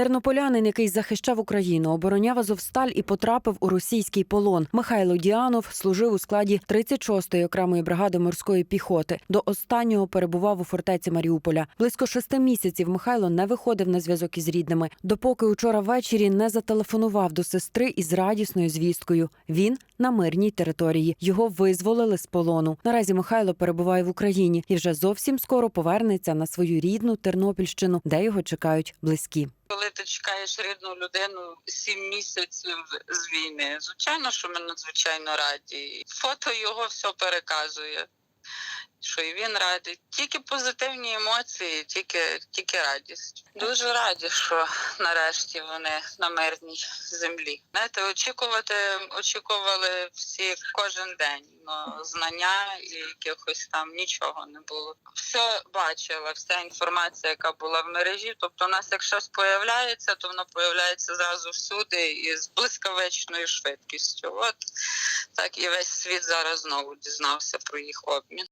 Тернополянин, який захищав Україну, обороняв Азовсталь і потрапив у російський полон. Михайло Діанов служив у складі 36-ї окремої бригади морської піхоти. До останнього перебував у фортеці Маріуполя. Близько шести місяців Михайло не виходив на зв'язок із рідними, допоки учора ввечері не зателефонував до сестри із радісною звісткою. Він на мирній території. Його визволили з полону. Наразі Михайло перебуває в Україні і вже зовсім скоро повернеться на свою рідну Тернопільщину, де його чекають близькі. Коли ти чекаєш рідну людину сім місяців з війни, звичайно, що ми надзвичайно раді. Фото його все переказує. Що і він радий. Тільки позитивні емоції, тільки, тільки радість. Дуже раді, що нарешті вони на мирній землі. Знаєте, очікувати очікували всі кожен день. Ну, знання і якихось там нічого не було. Все бачила, вся інформація, яка була в мережі. Тобто, у нас як щось появляється, то воно появляється зразу всюди і з блискавичною швидкістю. От так і весь світ зараз знову дізнався про їх обмін.